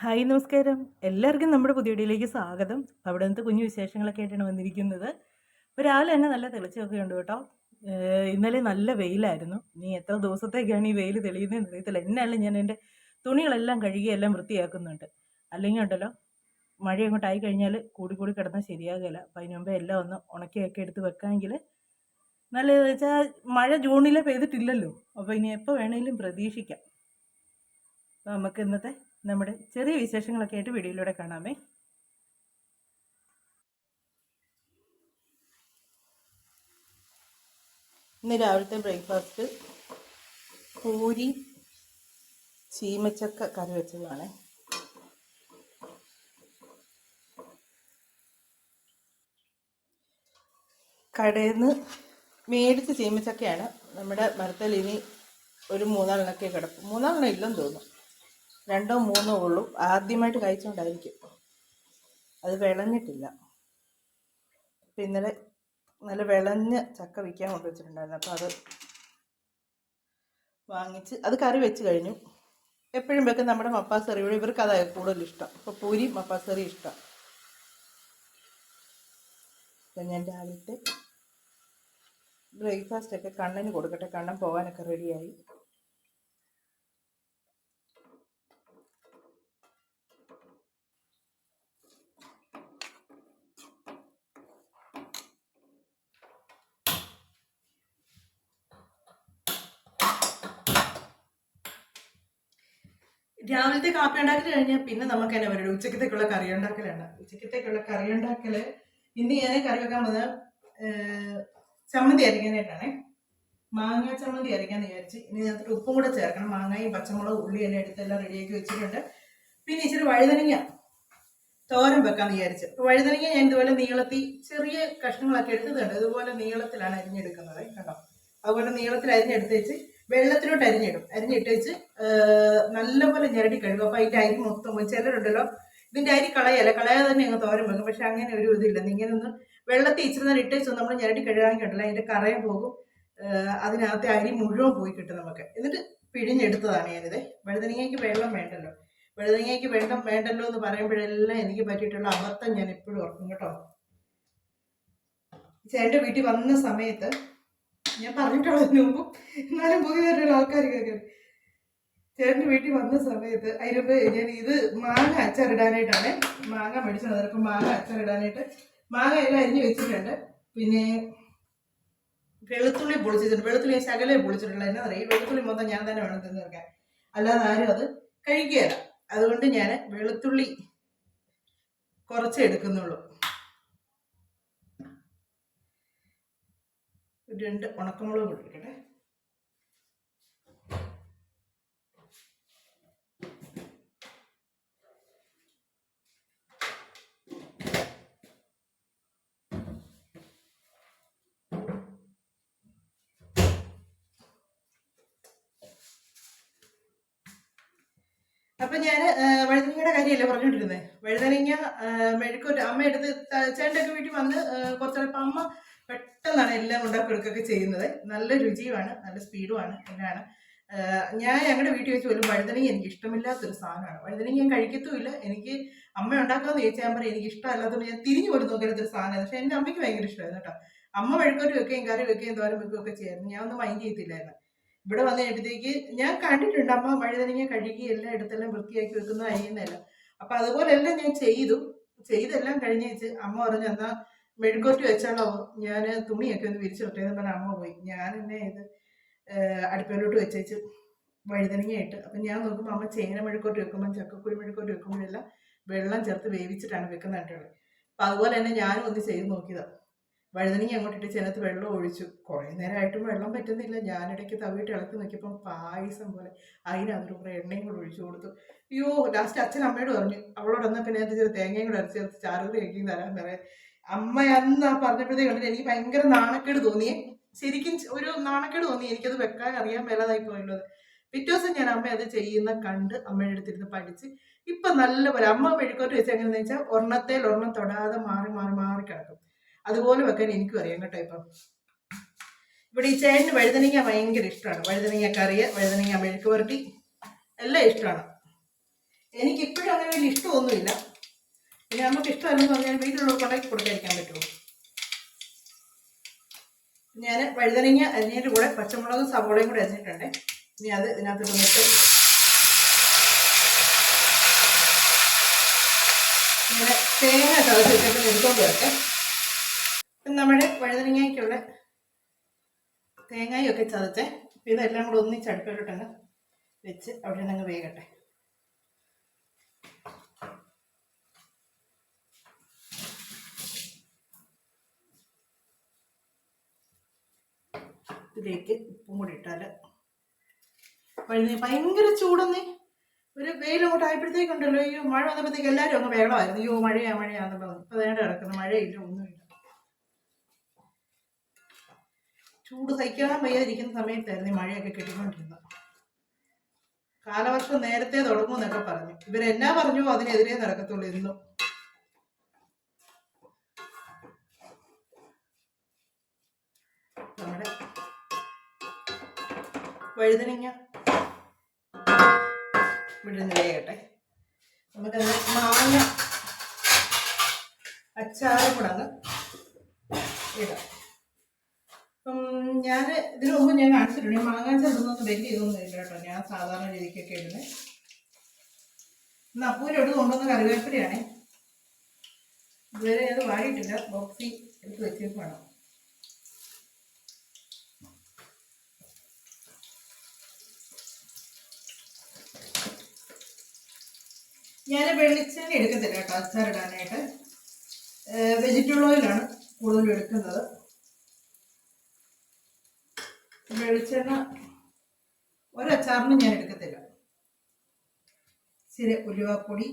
Hi നമസ്കാരം. എല്ലാവർക്കും നമ്മുടെ പുതിയ വീഡിയോയിലേക്ക് സ്വാഗതം. അവിടെ കുഞ്ഞു വിശേഷങ്ങളൊക്കെ ആയിട്ടാണ് വന്നിരിക്കുന്നത്. രാവിലെ തന്നെ നല്ല തെളിച്ചൊക്കെ ഉണ്ട് കേട്ടോ. ഇന്നലെ നല്ല വെയിലായിരുന്നു. നീ എത്ര ദിവസത്തേക്കാണ് ഈ വെയിൽ തെളിയുന്നതെന്ന് അറിയത്തില്ല. എന്നാലും ഞാൻ എന്റെ തുണികളെല്ലാം കഴുകി എല്ലാം വൃത്തിയാക്കുന്നുണ്ട്. അല്ലെങ്കിൽ ഉണ്ടല്ലോ മഴ അങ്ങോട്ടായി കഴിഞ്ഞാൽ കൂടി കൂടി കിടന്നാൽ ശരിയാകില്ല അപ്പം അതിന് മുമ്പേ എല്ലാം ഒന്ന് ഉണക്കിയൊക്കെ എടുത്ത് വെക്കാമെങ്കിൽ നല്ലതെന്ന് വെച്ചാൽ മഴ ജൂണിലെ പെയ്തിട്ടില്ലല്ലോ. അപ്പോൾ ഇനി എപ്പോൾ വേണമെങ്കിലും പ്രതീക്ഷിക്കാം. നമുക്ക് ഇന്നത്തെ നമ്മുടെ ചെറിയ വിശേഷങ്ങളൊക്കെ ആയിട്ട് വീഡിയോയിലൂടെ കാണാമേ. ഇന്ന് രാവിലത്തെ ബ്രേക്ക്ഫാസ്റ്റ് പൂരി ചീമച്ചക്ക കറി വെച്ചതാണ് കടയിൽ നിന്ന് മേടിച്ച ചീമച്ചക്കയാണ് നമ്മുടെ മരത്തിൽ ഇനി ഒരു മൂന്നാളിനൊക്കെ കിടക്കും. മൂന്നാളിനെ ഇല്ലെന്ന് തോന്നുന്നു. രണ്ടോ മൂന്നോ ഉള്ളൂ. ആദ്യമായിട്ട് കഴിച്ചുകൊണ്ടായിരിക്കും അത് വിളഞ്ഞിട്ടില്ല. അപ്പം ഇന്നലെ നല്ല വിളഞ്ഞ ചക്ക വിൽക്കാൻ കൊണ്ടുവച്ചിട്ടുണ്ടായിരുന്നു. അപ്പോൾ അത് വാങ്ങിച്ച് അത് കറി വെച്ച് കഴിഞ്ഞു. എപ്പോഴും വെക്കും നമ്മുടെ മപ്പാസ് കറി ഇവിടെ ഇവർക്ക് അതായത് കൂടുതൽ ഇഷ്ടം. അപ്പോൾ പൂരി മപ്പാസ് കറി ഇഷ്ടം. അപ്പം ഞാൻ രാവിലത്തെ ബ്രേക്ക്ഫാസ്റ്റ് ഒക്കെ കണ്ണന് കൊടുക്കട്ടെ. കണ്ണൻ പോകാനൊക്കെ റെഡിയായി രാവിലത്തെ കാപ്പി ഉണ്ടാക്കി കഴിഞ്ഞാൽ പിന്നെ നമുക്ക് തന്നെ വരും ഉച്ചക്കത്തേക്കുള്ള കറി ഉണ്ടാക്കലാണ്. ഉച്ചക്കത്തേക്കുള്ള കറി ഉണ്ടാക്കൽ ഇന്ന് ഞാൻ കറി വെക്കാൻ പോകുന്നത് ചമ്മന്തി അരയ്ക്കാനായിട്ടാണേ മാങ്ങ ചമ്മന്തി അരയ്ക്കാന്ന് വിചാരിച്ച് ഇനി അതിനകത്ത് ഉപ്പും കൂടെ ചേർക്കണം. മാങ്ങയും പച്ചമുളകും ഉള്ളി എല്ലാം എടുത്ത് എല്ലാം റെഡിയാക്കി വെച്ചിട്ടുണ്ട്. പിന്നെ ഇച്ചിരി വഴുതനങ്ങ തോരൻ വെക്കാന്ന് വിചാരിച്ചു. വഴുതനങ്ങ ഞാൻ ഇതുപോലെ നീളത്തിൽ ചെറിയ കഷ്ണങ്ങളൊക്കെ എടുത്തതുണ്ട് ഇതുപോലെ നീളത്തിലാണ് അരിഞ്ഞെടുക്കുന്നത്. കേട്ടോ അതുപോലെ നീളത്തിൽ അരിഞ്ഞെടുത്ത് വെച്ച് വെള്ളത്തിലോട്ട് അരിഞ്ഞിടും. അരിഞ്ഞിട്ട് വെച്ച് നല്ലപോലെ ഞെരടി കഴുകും അപ്പൊ അതിന്റെ അരി മൊത്തം ചിലരുണ്ടല്ലോ ഇതിന്റെ അരി കളയല്ല. കളയാതെ തന്നെ അങ്ങ് തോരൻ വെക്കും. പക്ഷെ അങ്ങനെ ഒരു ഇതില്ല. ഇങ്ങനെ ഒന്ന് വെള്ളത്തിൽ ഇച്ചിരി നേരം ഇട്ട് വെച്ച് നമ്മൾ ഞെരടി കിട്ടില്ല അതിന്റെ കറയും പോകും. അതിനകത്തെ അരി മുഴുവൻ പോയി കിട്ടും നമുക്ക്. എന്നിട്ട് പിഴിഞ്ഞെടുത്തതാണ് ഞാനിത്. വഴുതനങ്ങയ്ക്ക് വെള്ളം വേണ്ടല്ലോ. വഴുതനങ്ങയ്ക്ക് വെള്ളം വേണ്ടല്ലോ എന്ന് പറയുമ്പോഴെല്ലാം എനിക്ക് പറ്റിയിട്ടുള്ള അബദ്ധം ഞാൻ എപ്പോഴും ഓർക്കും കേട്ടോ. ചേട്ടന്റെ വീട്ടിൽ വന്ന സമയത്ത് ഞാൻ പറഞ്ഞിട്ടുള്ളതിന് മുമ്പ് എന്നാലും പുതിയതായിട്ടുള്ള ആൾക്കാർ കേൾക്കും. ചേട്ടന്റെ വീട്ടിൽ വന്ന സമയത്ത് അതിന് ഞാൻ ഇത് മാങ്ങ അച്ചാറിടാനായിട്ടാണ്. മാങ്ങ മേടിച്ചത്. അപ്പം മാങ്ങ അച്ചാറിടാനായിട്ട് മാങ്ങ എല്ലാം അരിഞ്ഞ് വെച്ചിട്ടുണ്ട്. പിന്നെ വെളുത്തുള്ളി പൊളിച്ചിട്ടുണ്ട്. വെളുത്തുള്ളി ശകലേ പൊളിച്ചിട്ടുള്ള എന്നാ അറിയാം വെളുത്തുള്ളി മൊത്തം ഞാൻ തന്നെ വേണം തിന്നു വെക്കാൻ അല്ലാതെ ആരും അത് കഴിക്കുകയില്ല അതുകൊണ്ട് ഞാൻ വെളുത്തുള്ളി കുറച്ചേ എടുക്കുന്നുള്ളൂ. രണ്ട് ഉണക്കമുളക് കൂടി എടുക്കട്ടെ അപ്പൊ ഞാൻ വഴുതനങ്ങയുടെ കാര്യമല്ലേ പറഞ്ഞോണ്ടിരുന്നേ വഴുതനങ്ങ മെഴുക്കൊരു അമ്മ എടുത്ത് ചേട്ടന്റെ വീട്ടിൽ വന്ന് ആ, കുറച്ചിടപ്പം അമ്മ പെട്ടെന്നാണ് എല്ലാം ഉണ്ടാക്കിയെടുക്കുകയൊക്കെ ചെയ്യുന്നത്. നല്ല രുചിയുമാണ് നല്ല സ്പീഡുമാണ് എന്നാണ് ഞാൻ ഞങ്ങളുടെ വീട്ടിൽ വെച്ച് പോലും വഴുതനങ്ങ എനിക്ക് ഇഷ്ടമില്ലാത്തൊരു സാധനമാണ്. വഴുതനങ്ങ ഞാൻ കഴിക്കത്തുമില്ല. എനിക്ക് അമ്മ ഉണ്ടാക്കാമെന്ന് ചോദിച്ചാൽ ഞാൻ പറയും എനിക്ക് ഇഷ്ടമല്ലാത്തതുകൊണ്ട് ഞാൻ തിരിഞ്ഞു പോലും ഒരു സാധനമാണ്. പക്ഷെ എന്റെ അമ്മയ്ക്ക് ഭയങ്കര ഇഷ്ടമായിരുന്നു കേട്ടോ. അമ്മ വഴുക്കൊരു വെക്കുകയും കറി വെക്കുകയും തോരം വെക്കുകയും ഒക്കെ ചെയ്യായിരുന്നു ഞാൻ ഒന്നും മൈൻഡ് ചെയ്തില്ലായിരുന്നു ഇവിടെ വന്നു കഴിഞ്ഞപ്പോഴത്തേക്ക് ഞാൻ കണ്ടിട്ടുണ്ട് അമ്മ വഴുതനങ്ങ കഴുകി എല്ലാം എടുത്തെല്ലാം വൃത്തിയാക്കി വെക്കുന്ന അപ്പൊ അതുപോലെ എല്ലാം ഞാൻ ചെയ്തു. ചെയ്തെല്ലാം കഴിഞ്ഞ് വെച്ച് അമ്മ പറഞ്ഞു എന്നാ മെഴുക്കോട്ടി വെച്ചാലോ ഞാൻ തുണിയൊക്കെ ഒന്ന് വിരിച്ചു വിട്ടേന്ന് പറഞ്ഞ അമ്മ പോയി. ഞാൻ എന്നെ ഇത് അടുപ്പിലോട്ട് വെച്ചേച്ച് വഴുതനങ്ങ അപ്പം ഞാൻ നോക്കുമ്പോൾ അമ്മ ചേന മെഴുക്കോട്ട് വെക്കുമ്പോൾ ചക്കക്കുരു മെഴുക്കോട്ട് വെക്കുമ്പോഴെല്ലാം വെള്ളം ചേർത്ത് വേവിച്ചിട്ടാണ് വെക്കുന്നത് കണ്ടുള്ളത് അപ്പം അതുപോലെ തന്നെ ഞാനും ഒന്ന് ചെയ്ത് നോക്കിയതാണ് വഴുതനങ്ങ അങ്ങോട്ടിട്ട് ചേനത്ത് വെള്ളം ഒഴിച്ചു. കുറേ നേരമായിട്ടും വെള്ളം പറ്റുന്നില്ല. ഞാനിടയ്ക്ക് തവിട്ട് ഇളക്കി നോക്കിയപ്പം പായസം പോലെ അതിനകത്തൊരു കുറേ എണ്ണയും കൂടെ ഒഴിച്ചു കൊടുത്തു. അയ്യോ ലാസ്റ്റ് അച്ഛൻ അമ്മയോട് പറഞ്ഞു അവളോട് എന്നാൽ പിന്നെ ചെറിയ തേങ്ങയും കൂടെ അരച്ച് ചേർത്ത് ചാറുകറി ആക്കി തരാൻ പറയാം അമ്മ അന്ന് ആ പറഞ്ഞപ്പോഴത്തേക്ക് കണ്ടിട്ട് എനിക്ക് ഭയങ്കര നാണക്കേട് തോന്നിയേ. ശരിക്കും ഒരു നാണക്കേട് തോന്നി എനിക്കത് വെക്കാൻ അറിയാൻ മേലാതായി പോയല്ലോ അത് പിറ്റേ ദിവസം ഞാൻ അമ്മ അത് ചെയ്യുന്ന കണ്ട് അമ്മയുടെ അടുത്തിരുന്ന് പഠിച്ച് ഇപ്പൊ നല്ലപോലെ അമ്മ മെഴുക്കോട്ട് വെച്ച് എങ്ങനെയെന്ന് വെച്ചാൽ ഒരെണ്ണത്തേൽ ഒരെണ്ണം തൊടാതെ മാറി മാറി മാറി കിടക്കും. അതുപോലെ വെക്കാൻ എനിക്കും അറിയാം കേട്ടോ ഇപ്പം. ഇവിടെ ഈ ചേട്ടന് വഴുതനങ്ങ ഭയങ്കര ഇഷ്ടമാണ്. വഴുതനങ്ങ കറിയ വഴുതനങ്ങ മെഴുക്ക് പുരട്ടി എല്ലാം ഇഷ്ടമാണ്. എനിക്കിപ്പോഴും അങ്ങനെ വലിയ ഇഷ്ടമൊന്നുമില്ല. പിന്നെ നമുക്ക് ഇഷ്ടമല്ലെന്ന് പറഞ്ഞാൽ വീട്ടിലുള്ള ഉണ്ടാക്കി കൊടുക്കാതിരിക്കാൻ പറ്റുമോ? ഞാൻ വഴുതനങ്ങ അരിഞ്ഞതിന്റെ കൂടെ പച്ചമുളകും സവോളയും കൂടെ അരിഞ്ഞിട്ടുണ്ട്. ഇനി അത് ഇതിനകത്ത് ഇട്ട് ഇങ്ങനെ തേങ്ങ ചതച്ചിട്ടൊക്കെ എടുത്തോണ്ട് വരട്ടെ. ഇപ്പം നമ്മുടെ വഴുതനങ്ങയ്ക്കുള്ള തേങ്ങയൊക്കെ ചതച്ച് ഇതെല്ലാം കൂടെ ഒന്നിച്ച് അടുപ്പിലോട്ടങ്ങ് വെച്ച് അവിടെ നിന്ന് വേകട്ടെ. ഇതിലേക്ക് ഉപ്പും കൂടി ഇട്ടാൽ വഴുതി ഭയങ്കര ചൂടൊന്നേ ഒരു വെയിൽ അങ്ങോട്ട് ആയപ്പോഴത്തേക്കുണ്ടല്ലോ അയ്യോ മഴ വന്നപ്പോഴത്തേക്ക് എല്ലാവരും അങ്ങ് വേളമായിരുന്നു അയ്യോ മഴയാ മഴയാന്ന് പറഞ്ഞു. ഇപ്പം വേണ്ട കിടക്കുന്നു. മഴയില്ല ഒന്നുമില്ല. ചൂട് സഹിക്കാൻ വയ്യാതിരിക്കുന്ന സമയത്തായിരുന്നു ഈ മഴയൊക്കെ കിട്ടിക്കൊണ്ടിരുന്നത്. കാലവർഷം നേരത്തെ തുടങ്ങുമെന്നൊക്കെ പറഞ്ഞു. ഇവരെന്നാ പറഞ്ഞു അതിനെതിരെ നടക്കത്തുള്ളൂ എന്നും. വഴുതനങ്ങ. വേകട്ടെ നമുക്കത് മാങ്ങ അച്ചാറും കൂടെ അങ്ങ് ഇടാം. ഞാൻ ഇതിനു മുമ്പ് ഞാൻ കാണിച്ചിട്ടുണ്ട്. മാങ്ങ ചെറുതൊന്നും വലിയ ഇതൊന്നും ഇല്ല കേട്ടോ. ഞാൻ സാധാരണ രീതിക്കൊക്കെ ഇടുന്നത് ഇന്ന് അപ്പൂരോട് കൊണ്ടുവന്ന കറിവേപ്പിലയാണേ. ഇതുവരെ അത് വാടിയിട്ടില്ല. ബോക്സി എടുത്ത് വെച്ചേക്ക് ഞാൻ വെളിച്ചെണ്ണ എടുക്കത്തില്ല കേട്ടോ അച്ചാറിടാനായിട്ട്. വെജിറ്റബിൾ ഓയിലാണ് കൂടുതലും എടുക്കുന്നത്. വെളിച്ചെണ്ണ ഒരച്ചാറിനും ഞാൻ എടുക്കത്തില്ല. ഇച്ചിരി ഉലുവാപ്പൊടി.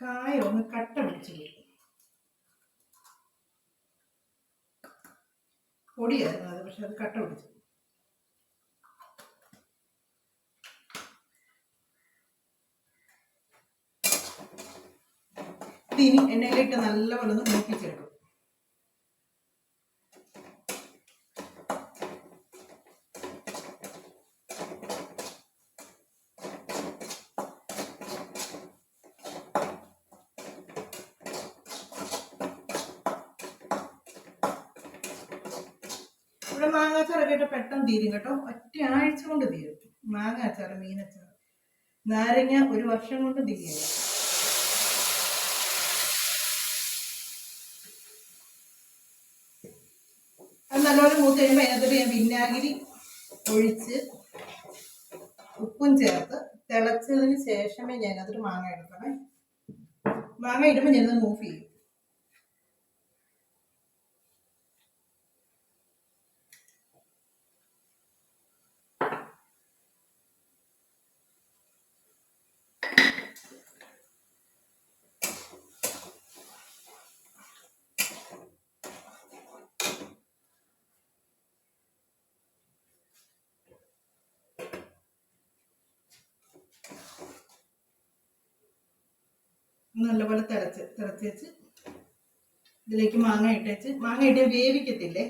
കായ ഒന്ന് കട്ട പിടിച്ചു പൊടിയായിരുന്നു അത് പക്ഷെ അത് കട്ട പിടിച്ചു. ഇത് ഇനി എണ്ണയിലിട്ട് നല്ലപോലെ ഒന്ന് മൂപ്പിച്ചെടുക്കും ഇവിടെ മാങ്ങാച്ചാറൊക്കെ ഇട്ട് പെട്ടെന്ന് തീരും കേട്ടോ. ഒറ്റ ആഴ്ച കൊണ്ട് തീരും. മാങ്ങ മാങ്ങാച്ചാർ മീനച്ചാർ നാരങ്ങ ഒരു വർഷം കൊണ്ട് തീരും. അത് നല്ലപോലെ മൂത്ത് കഴിയുമ്പോൾ അതിനകത്തോട്ട് ഞാൻ വിനാഗിരി ഒഴിച്ച് ഉപ്പും ചേർത്ത് തിളച്ചതിന് ശേഷമേ ഞാൻ അതിൽ മാങ്ങ എടുക്കണേ. മാങ്ങ ഇടുമ്പോൾ ഞാനത് മൂവ് ചെയ്യും. നല്ലപോലെ തിളച്ച് തിളച്ച് വെച്ച് ഇതിലേക്ക് മാങ്ങ ഇട്ടേച്ച് മാങ്ങ ഇട്ട് വേവിക്കത്തില്ലേ?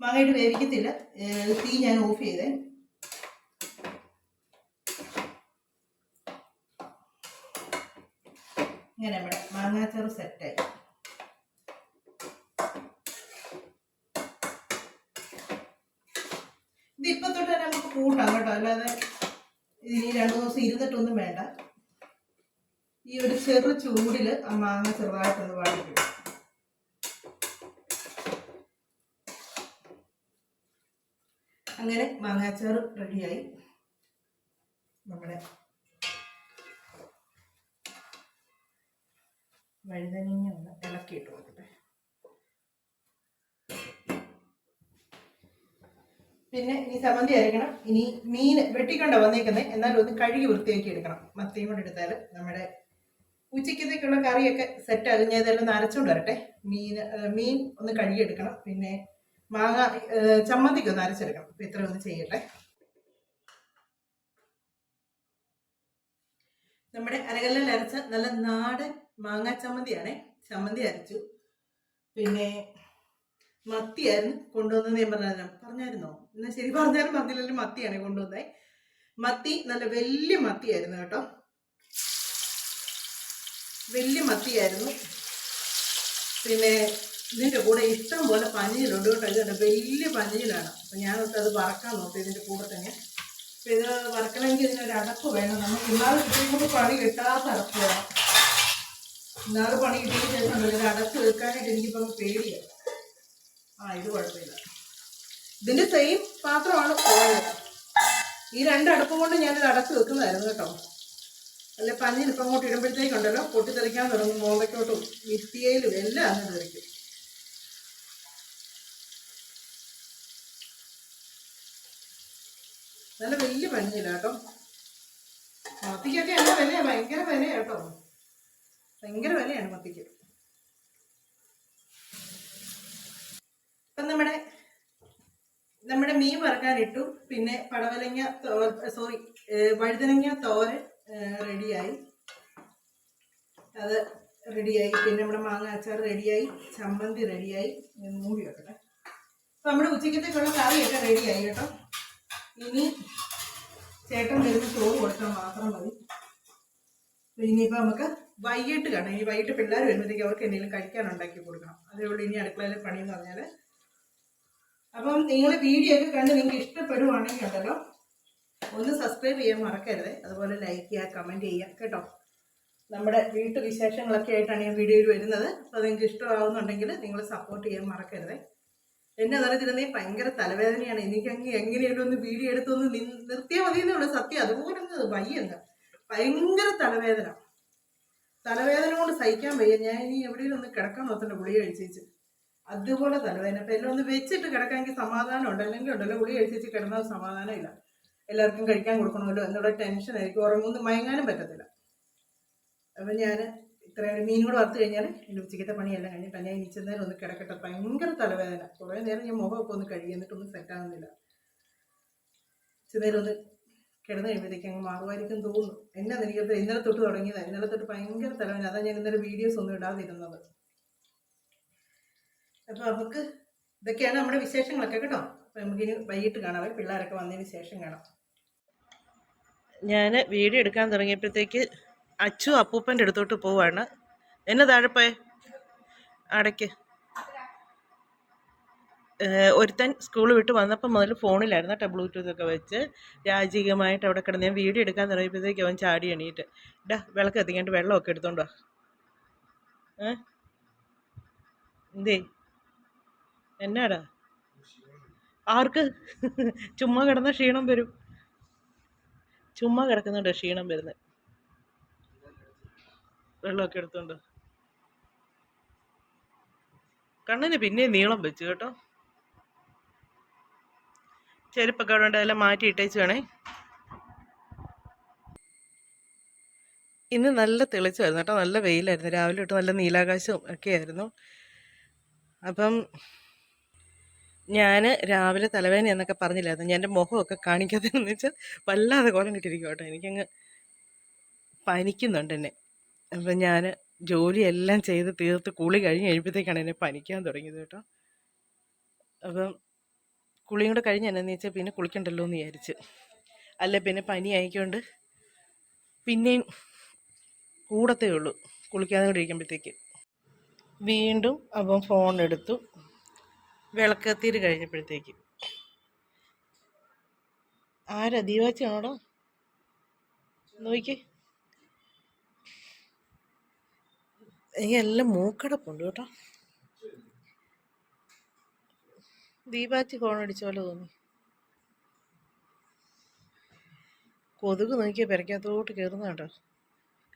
മാങ്ങ ഇട്ട് വേവിക്കത്തില്ല. തീ ഞാൻ ഓഫ് ചെയ്തേ ഇങ്ങനെ നമ്മുടെ മാങ്ങാച്ചാറ് സെറ്റായി ഇത് ഇപ്പം തൊട്ട് തന്നെ നമുക്ക് കൂട്ടാം കേട്ടോ. അല്ലാതെ ഇനി രണ്ടു ദിവസം ഇരുന്നിട്ടൊന്നും വേണ്ട. ഈ ഒരു ചെറു ചൂടിൽ ആ മാങ്ങ ചെറുതായിട്ടൊന്ന് വാടിക്കും അങ്ങനെ മാങ്ങാച്ചാറ് റെഡിയായി. നമ്മുടെ വഴുതനങ്ങ ഒന്ന് ഇളക്കിയിട്ട് കൊടുക്കട്ടെ. പിന്നെ ഇനി ചമ്മന്തി അരയ്ക്കണം ഇനി മീൻ വെട്ടിക്കൊണ്ട വന്നേക്കുന്നത് എന്നാലും ഒന്ന് കഴുകി വൃത്തിയാക്കി എടുക്കണം. മത്തിയും കൂടെ എടുത്താൽ നമ്മുടെ ഉച്ചയ്ക്കത്തേക്കുള്ള കറിയൊക്കെ സെറ്റ് ആകും. ഞാൻ ഇതെല്ലാം നരച്ചുകൊണ്ട് വരട്ടെ. മീൻ മീൻ ഒന്ന് കഴുകിയെടുക്കണം പിന്നെ മാങ്ങ ചമ്മന്തിക്ക് ഒന്ന് അരച്ചെടുക്കണം. അപ്പം ഇത്ര ഒന്ന് ചെയ്യട്ടെ. നമ്മുടെ അരകല്ലിൽ അരച്ച നല്ല നാടൻ മാങ്ങ ചമ്മന്തിയാണ്. ചമ്മന്തി അരച്ചു. പിന്നെ മത്തിയായിരുന്നു കൊണ്ടുവന്നത് ഞാൻ പറഞ്ഞായിരുന്നു. പറഞ്ഞായിരുന്നോ? എന്നാ ശരി പറഞ്ഞാലും പറഞ്ഞില്ലല്ലോ മത്തിയാണ് കൊണ്ടുവന്നത് മത്തി നല്ല വലിയ മത്തിയായിരുന്നു കേട്ടോ. വലിയ മത്തിയായിരുന്നു. പിന്നെ ഇതിന്റെ കൂടെ ഇഷ്ടം പോലെ പഞ്ഞിലുണ്ട് കേട്ടോ. ഇതുണ്ട് വലിയ പഞ്ഞിലാണ്. അപ്പം ഞാനൊക്കെ അത് വറക്കാൻ നോക്കി ഇതിന്റെ കൂടെ തന്നെ. അപ്പം ഇത് വറക്കണമെങ്കിൽ ഇതിനൊരു അടപ്പ് വേണം. നമുക്ക് ഇന്നാൾ കിട്ടിയപ്പോൾ പണി കിട്ടാത്ത അടപ്പ്. വേണം പണി കിട്ടിയ ശേഷം ഉണ്ടല്ലോ ഇത് അടപ്പ് വെക്കാനായിട്ട് എനിക്കിപ്പം പേടിയാണ് ആ ഇത് കുഴപ്പമില്ല. ഇതിന്റെ സെയിം പാത്രമാണ് ഓയിൽ ഈ രണ്ട് അടുപ്പം കൊണ്ട് ഞാനിത് അടച്ച് വെക്കുന്നതായിരുന്നു കേട്ടോ. അല്ല പഞ്ഞിന് ഇപ്പം അങ്ങോട്ട് ഇടുമ്പോഴത്തേക്കുണ്ടല്ലോ പൊട്ടിത്തെറിക്കാൻ തുടങ്ങും മോന്തയ്ക്കോട്ടും മിത്തിയയിലും എല്ലാം അങ്ങനെ തെറിക്കും. നല്ല വലിയ പഞ്ഞില്ല കേട്ടോ. മത്തിക്കൊക്കെ എന്നാ വിലയാണ് ഭയങ്കര വിലയാണ് കേട്ടോ. ഭയങ്കര വിലയാണ് മത്തിക്ക്. ഇപ്പം നമ്മുടെ നമ്മുടെ മീൻ വറുക്കാനിട്ടു. പിന്നെ പടവലങ്ങ സോറി വഴുതനങ്ങ തോരൻ റെഡിയായി. അത് റെഡിയായി. പിന്നെ നമ്മുടെ മാങ്ങ അച്ചാർ റെഡിയായി. ചമ്മന്തി റെഡിയായി. മൂടി വെക്കട്ടെ. അപ്പം നമ്മുടെ ഉച്ചക്കത്തേക്കുള്ള കറിയൊക്കെ റെഡിയായി കേട്ടോ. ഇനി ചേട്ടൻ വരുന്ന ചോറ് കൊടുത്താൽ മാത്രം മതി. ഇനിയിപ്പോൾ നമുക്ക് വൈകിട്ട് കാണാം. ഇനി വൈകിട്ട് പിള്ളേർ വരുമ്പോഴത്തേക്ക് അവർക്ക് എന്തെങ്കിലും കഴിക്കാൻ ഉണ്ടാക്കി കൊടുക്കണം. അതേ ഉള്ളൂ ഇനി അടുക്കളയിലെ പണിയെന്ന് പറഞ്ഞാൽ അപ്പം നിങ്ങൾ വീഡിയോ ഒക്കെ കണ്ട് നിങ്ങൾക്ക് ഇഷ്ടപ്പെടുവാണെങ്കിൽ ഉണ്ടല്ലോ ഒന്ന് സബ്സ്ക്രൈബ് ചെയ്യാൻ മറക്കരുത്. അതുപോലെ ലൈക്ക് ചെയ്യുക കമന്റ് ചെയ്യുക കേട്ടോ. നമ്മുടെ വീട്ടു വിശേഷങ്ങളൊക്കെ ആയിട്ടാണ് ഞാൻ വീഡിയോയിൽ വരുന്നത്. അപ്പോൾ നിങ്ങൾക്ക് ഇഷ്ടമാവുന്നുണ്ടെങ്കിൽ നിങ്ങൾ സപ്പോർട്ട് ചെയ്യാൻ മറക്കരുത്. എന്നെ അറിയത്തിരുന്നേ ഭയങ്കര തലവേദനയാണ്. എനിക്ക് അങ്ങ് എങ്ങനെയാലും ഒന്ന് വീഡിയോ എടുത്തൊന്ന് നിർത്തിയാൽ മതി എന്നുള്ള സത്യം അതുപോലെ അങ്ങ് വയ്യങ്ങ് ഭയങ്കര തലവേദന. തലവേദന കൊണ്ട് സഹിക്കാൻ വയ്യ. ഞാൻ ഇനി എവിടെയെങ്കിലും ഒന്ന് കിടക്കാൻ നോക്കണ്ട ഗുളിക കഴിച്ചേച്ച്. അതുപോലെ തലവേദന അപ്പം എല്ലാം ഒന്ന് വെച്ചിട്ട് കിടക്കാമെങ്കിൽ സമാധാനം ഉണ്ട് അല്ലെങ്കിൽ ഉണ്ടല്ലോ ഗുളി കഴിച്ചിട്ട് കിടന്നാൽ സമാധാനം ഇല്ല എല്ലാവർക്കും കഴിക്കാൻ കൊടുക്കണമല്ലോ എന്നുള്ള ടെൻഷൻ ആയിരിക്കും. ഉറങ്ങുന്നു മയങ്ങാനും പറ്റത്തില്ല. അപ്പം ഞാൻ ഇത്രയും മീൻ കൂടെ വറുത്ത് കഴിഞ്ഞാൽ എന്റെ ഉച്ചക്കത്തെ പണിയെല്ലാം കഴിഞ്ഞിട്ട് ഞാൻ ഇനിച്ച നേരം ഒന്ന് കിടക്കട്ടെ. ഭയങ്കര തലവേദന. കുറേ നേരം ഞാൻ മുഖമൊക്കെ ഒന്ന് കഴുകി എന്നിട്ടൊന്നും സെറ്റാകുന്നില്ല ഇച്ചിരി ഒന്ന് കിടന്ന് കഴിയുമ്പോഴത്തേക്ക് അങ്ങ് മാറുമായിരിക്കും തോന്നുന്നു. എന്നാ എനിക്ക് ഇന്നലെ തൊട്ട് തുടങ്ങിയതാണ് ഇന്നലെ തൊട്ട് ഭയങ്കര തലവേദന. അതാണ് ഞാൻ ഇന്നലെ വീഡിയോസ് ഒന്നും ഇടാതിരുന്നത്. അപ്പോൾ നമുക്ക് ഇതൊക്കെയാണ് നമ്മുടെ വിശേഷങ്ങളൊക്കെ കേട്ടോ. അപ്പോൾ നമുക്കിനി വൈകിട്ട് കാണാവേ പിള്ളേരൊക്കെ വന്നതിന് ശേഷം കാണാം. ഞാൻ വീഡിയോ എടുക്കാൻ തുടങ്ങിയപ്പോഴത്തേക്ക് അച്ചു അപ്പൂപ്പന്റെ അടുത്തോട്ട് പോവാണ്. എന്നെ താഴെപ്പോയെ അടയ്ക്ക് ഒരുത്തൻ സ്കൂൾ വിട്ട് വന്നപ്പം മുതൽ ഫോണിലായിരുന്നു കേട്ടോ ബ്ലൂടൂത്ത് ഒക്കെ വെച്ച്. രാജീകമായിട്ട് അവിടെ കിടന്ന് ഞാൻ വീഡിയോ എടുക്കാൻ തുടങ്ങിയപ്പോഴത്തേക്ക് അവൻ ചാടി എണീറ്റ്. ഡാ വിളക്ക് എത്തിക്കാണ്ട് വെള്ളമൊക്കെ എടുത്തോണ്ടോ ഏ? എന്തേ? എന്നാടാ? ആർക്ക്? ചുമ്മാ കിടന്ന ക്ഷീണം വരും. ചുമ്മാ കിടക്കുന്നുണ്ട് ക്ഷീണം വരുന്നത്. വെള്ളമൊക്കെ എടുത്തോണ്ട്. കണ്ണിന് പിന്നെയും നീളം വെച്ചു കേട്ടോ. ചെരുപ്പൊക്കെ അവിടെ ഉണ്ട് മാറ്റി ഇട്ടേച്ച് വേണേ. ഇന്ന് നല്ല തെളിച്ചായിരുന്നു കേട്ടോ. നല്ല വെയിലായിരുന്നു. രാവിലെ തൊട്ട് നല്ല നീലാകാശവും ഒക്കെ ആയിരുന്നു അപ്പം ഞാൻ രാവിലെ തലവേദന എന്നൊക്കെ പറഞ്ഞില്ലായിരുന്നു. ഞാൻ എന്റെ മുഖമൊക്കെ കാണിക്കാത്തതെന്ന് വെച്ചാൽ വല്ലാതെ കോലം കിട്ടിയിരിക്കും കേട്ടോ എനിക്കങ്ങ് പനിക്കുന്നുണ്ട് എന്നെ. അപ്പം ഞാൻ ജോലിയെല്ലാം ചെയ്ത് തീർത്ത് കുളി കഴിഞ്ഞ് കഴിയുമ്പോഴത്തേക്കാണ് എന്നെ പനിക്കാൻ തുടങ്ങിയത് കേട്ടോ. അപ്പം കുളിയും കൂടെ കഴിഞ്ഞ് എന്നാന്ന് വെച്ചാൽ പിന്നെ കുളിക്കണ്ടല്ലോ എന്ന് വിചാരിച്ച്. അല്ല പിന്നെ പനി ആയിക്കൊണ്ട് പിന്നെയും കൂടത്തേ ഉള്ളൂ. കുളിക്കാതെ കൊണ്ടിരിക്കുമ്പോഴത്തേക്ക് വീണ്ടും അപ്പം ഫോൺ എടുത്തു വിളക്കെത്തിയിട്ട് കഴിഞ്ഞപ്പോഴത്തേക്ക്. ആരാ? ദീവാച്ചിയാണോടോ നോക്കി. എല്ലാം മൂക്കടപ്പുണ്ട് കേട്ടോ. ദീപാച്ചി ഫോൺ അടിച്ച പോലെ തോന്നി. കൊതുക് നോക്കിയാൽ പെരക്കകത്തോട്ട് കയറുന്ന കേട്ടോ.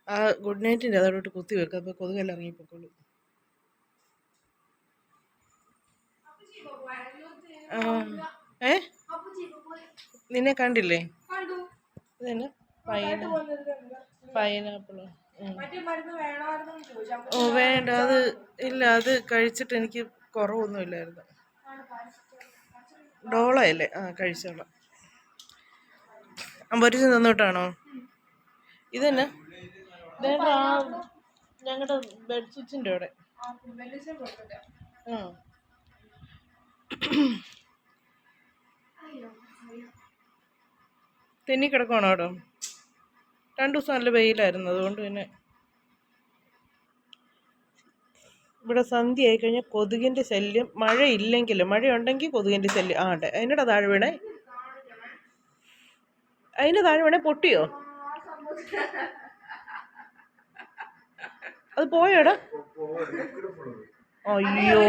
ആ ഗുഡ് നൈറ്റിന്റെ അതോട്ട് കുത്തി വെക്കുക അപ്പോൾ കൊതുകെല്ലാം ഇറങ്ങിപ്പോക്കോളൂ ആ ഏ? നിന്നെ കണ്ടില്ലേ? ഇതന്നെ പൈന പൈനാപ്പിളോ. ഓ വേണ്ട. അത് ഇല്ല അത് കഴിച്ചിട്ട് എനിക്ക് കുറവൊന്നും ഇല്ലായിരുന്നു. ഡോളയല്ലേ? ആ കഴിച്ചോളാം. അമ്പരിച്ച് തന്നോട്ടാണോ ഇതന്നെ. ഞങ്ങളുടെ ബെഡ് സ്വിച്ചിന്റെ അവിടെ. ആ തെന്നി കിടക്കുവാണോ അവിടെ? രണ്ടു ദിവസം നല്ല വെയിലായിരുന്നു അതുകൊണ്ട് പിന്നെ ഇവിടെ സന്ധ്യ ആയി കഴിഞ്ഞാൽ കൊതുകിന്റെ ശല്യം മഴ മഴയുണ്ടെങ്കിൽ കൊതുകിന്റെ ശല്യം. ആ ഉണ്ട്. അതിനോട് താഴെ വീണേ. അതിന് താഴെ വീണേ പൊട്ടിയോ? അത് പോയോടാ അയ്യോ.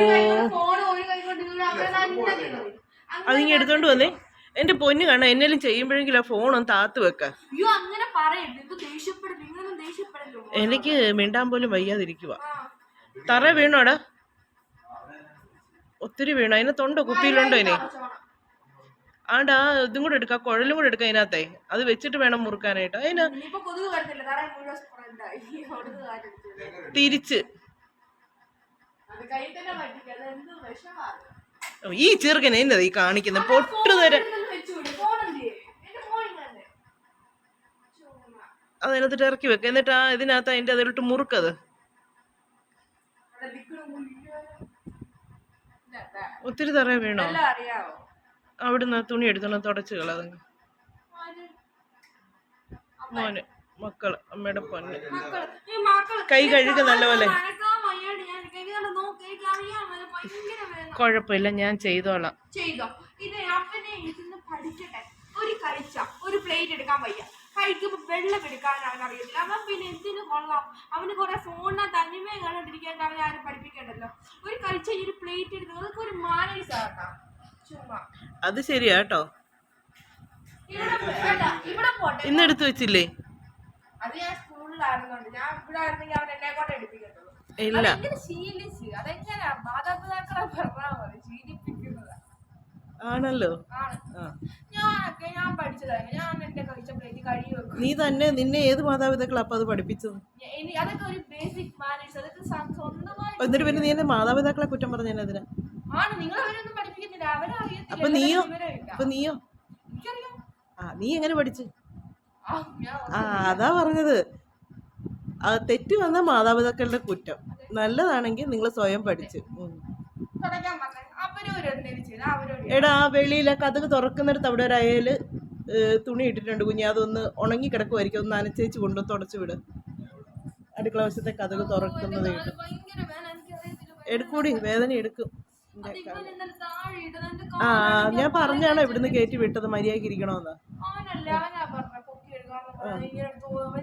അതിങ്ങ് എടുത്തോണ്ട് വന്നേ. എന്റെ പൊന്നു കാണാൻ എന്നേലും ചെയ്യുമ്പോഴെങ്കിലും ആ ഫോണൊന്ന് താത്ത് വെക്ക. അയ്യോ അങ്ങനെ പറയരുത്. ഇത് ദേഷ്യപ്പെടും നിങ്ങളൊന്നും ദേഷ്യപ്പെടല്ലോ എനിക്ക് മിണ്ടാൻ പോലും വയ്യാതിരിക്കുക തറ വീണോടാ? ഒത്തിരി വീണു. അതിനകത്തുണ്ടോ കുപ്പിയിലുണ്ടോ ഇനി? ആണ്ട് ആ ഇതും കൂടെ എടുക്കാം കുഴലും കൂടെ എടുക്കാം അതിനകത്തെ. അത് വെച്ചിട്ട് വേണം മുറുക്കാനായിട്ട്. അതിന് ഇനിയിപ്പോ ഈ ചെറുക്കനെ എന്നതാ ഈ കാണിക്കുന്നത് പൊട്ടു തരാൻ വെച്ചുകൂടി ഫോണെന്തിയെ എന്റെ ഫോൺ ഇങ്ങനെ ചുമ്മാ അതിനകത്തിട്ട് ഇറക്കി വെക്ക എന്നിട്ട് ആ ഇതിനകത്ത് അതിന്റെ അതിലോട്ട് മുറുക്കത്. ഒത്തിരി തറ വീണോ? അവിടുന്ന് തുണി എടുത്തോണ്ട് തുടച്ചു കളതങ്ങ് ആര്? മോന് മക്കൾ അമ്മയുടെ പൊന്ന്. കൈ കഴുകുക നല്ലപോലെ നനക്കാൻ വയ്യാണ്ട് ഞാൻ കൈ കണ്ട് നോക്കി എനിക്ക് അറിയാൻ വയ്യ ഭയങ്കര വേദന കുഴപ്പമില്ല ഞാൻ ചെയ്തോളാം. ചെയ്തോ. ഇത് അവനെ ഇരുന്ന് പഠിക്കട്ടെ. ഒരു കഴിച്ച ഒരു പ്ലേറ്റ് എടുക്കാൻ വയ്യ. കഴിക്കുമ്പോ വെള്ളം എടുക്കാൻ അവൻ അറിയത്തില്ല അവൻ പിന്നെ എന്തിനു കൊള്ളാം. അവന് കുറെ ഫോണിനെ തനിമയെ കണ്ടിരിക്കാൻ അവനെ ആരും പഠിപ്പിക്കണ്ടല്ലോ. ഒരു കഴിച്ച ഈ ഒരു പ്ലേറ്റ് എടുത്ത് അതൊക്കെ ഒരു മാനേഴ്സ് ആക്കാം. ചുമ്മാ. അത് ശരിയാ കേട്ടോ. ഇവിടെ പോ- പോട്ടെ. ഇന്ന് എടുത്തു വെച്ചില്ലേ? അത് ഞാൻ സ്കൂളിലായിരുന്നുണ്ട് ഞാൻ ഇവിടെ ആയിരുന്നെങ്കിൽ അവൻ എന്നെ കൊണ്ട് എടുപ്പിക്കത്തുള്ളൂ. ഇല്ല. ആണല്ലോ. നീ തന്നെ നിന്നെ ഏത് മാതാപിതാക്കളാ അപ്പൊ അത് പഠിപ്പിച്ചത്? എന്നിട്ട് പിന്നെ നീ എന്റെ മാതാപിതാക്കളെ കുറ്റം പറഞ്ഞു ഞാൻ അറിയത്തില്ല അപ്പൊ നീയോ? അപ്പൊ നീയോ? ആ നീ എങ്ങനെ പഠിച്ചു? ആ അതാ പറഞ്ഞത്. ആ തെറ്റ് വന്ന മാതാപിതാക്കളുടെ കുറ്റം. നല്ലതാണെങ്കിൽ നിങ്ങൾ സ്വയം പഠിച്ച്. എടാ ആ വെളിയിലെ കഥക് തുറക്കുന്നിടത്ത് അവിടെ ഒരു അയൽ തുണി ഇട്ടിട്ടുണ്ട് കുഞ്ഞ്. അതൊന്ന് ഉണങ്ങി കിടക്കുമായിരിക്കും ഒന്ന് നനച്ചേച്ച് കൊണ്ടു തുടച്ചു വിട്. അടുക്കള വശത്തെ കഥക് തുറക്കുന്നത് എടുക്കൂടി വേദന. എടുക്കും അത് ആ ഞാൻ പറഞ്ഞാണോ ഇവിടുന്ന് കയറ്റി വിട്ടത്? മര്യാദയ്ക്ക് ഇരിക്കണോന്ന്?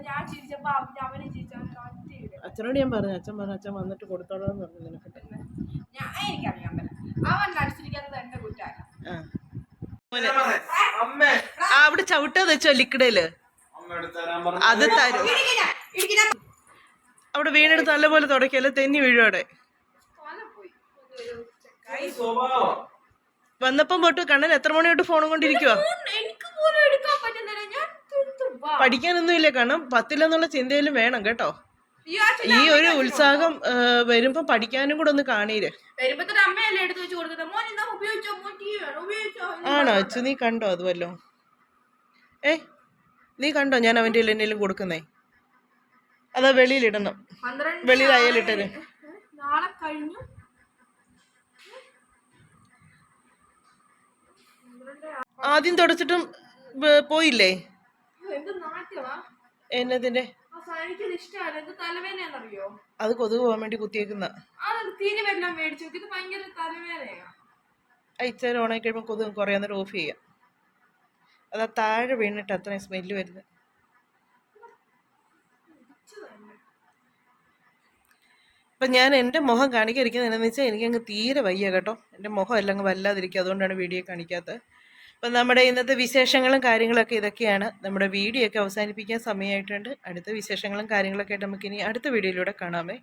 ഞാൻ ചിരിച്ചപ്പോ അവന് ചിരിച്ചു അച്ഛനോട് ഞാൻ പറഞ്ഞു അച്ഛൻ പറഞ്ഞു അച്ഛൻ വന്നിട്ട് കൊടുത്തോളാന്ന് പറഞ്ഞു നിനക്ക്. ഞാൻ എനിക്കറിയാൻ പറ്റില്ല. അവൻ എന്റെ അവിടെ ചവിട്ടത് വെച്ചോ ലിക്വിഡിൽ അത് തരും. അവിടെ വീണെടുത്ത് നല്ലപോലെ തുടക്കല്ലേ തെന്നി വീഴും അവിടെ. വന്നപ്പം പോട്ട് കണ്ണൻ എത്ര മണി തൊട്ട് ഫോണും കൊണ്ടിരിക്കുവാ. പഠിക്കാനൊന്നും ഇല്ല കാരണം പത്തില്ലെന്നുള്ള ചിന്തയിലും വേണം കേട്ടോ. ഈ ഒരു ഉത്സാഹം വരുമ്പോ പഠിക്കാനും കൂടെ ഒന്ന് കാണീര്. ആണോ? അച്ചു നീ കണ്ടോ അത് വല്ലോ ഏ നീ കണ്ടോ? ഞാൻ അവന്റെ എന്തെങ്കിലും കൊടുക്കുന്നേ? അതാ വെളിയിലിടണം. വെളിയിൽ അയലിട്ടത്. നാളെ കഴിഞ്ഞു. ആദ്യം തുടച്ചിട്ടും പോയില്ലേ? എന്നതിന്റെ ആ സാരിക്കത് ഇഷ്ടമല്ല എന്ത് തലവേദനയാണെന്നറിയോ? അത് കൊതുക് പോകാൻ വേണ്ടി കുത്തിയേക്കുന്ന. അത് തിരി വല്ലതും മേടിച്ചു. നോക്ക്. ഇത് ഭയങ്കര തലവേദനയാ. ഇച്ചിരി ഓണായി കഴിയുമ്പോൾ കൊതുക് കുറയാൻ നേരം ഓഫ് ചെയ്യാം. അതാ താഴെ വീണിട്ട് അത്രയും സ്മെല്ല് വരുന്നത് അപ്പം ഞാൻ എന്റെ മുഖം കാണിക്കാതിരിക്കുന്നത് എന്താണെന്ന് വെച്ചാൽ എനിക്കങ്ങ് തീരെ വയ്യ കേട്ടോ. എന്റെ മുഖം എല്ലാം അങ്ങ് വല്ലാതിരിക്കുക അതുകൊണ്ടാണ് വീഡിയോ കാണിക്കാത്തത് അപ്പം നമ്മുടെ ഇന്നത്തെ വിശേഷങ്ങളും കാര്യങ്ങളൊക്കെ ഇതൊക്കെയാണ്. നമ്മുടെ വീഡിയോ ഒക്കെ അവസാനിപ്പിക്കാൻ സമയമായിട്ടുണ്ട്. അടുത്ത വിശേഷങ്ങളും കാര്യങ്ങളൊക്കെ ആയിട്ട് നമുക്കിനി അടുത്ത വീഡിയോയിലൂടെ കാണാമേ.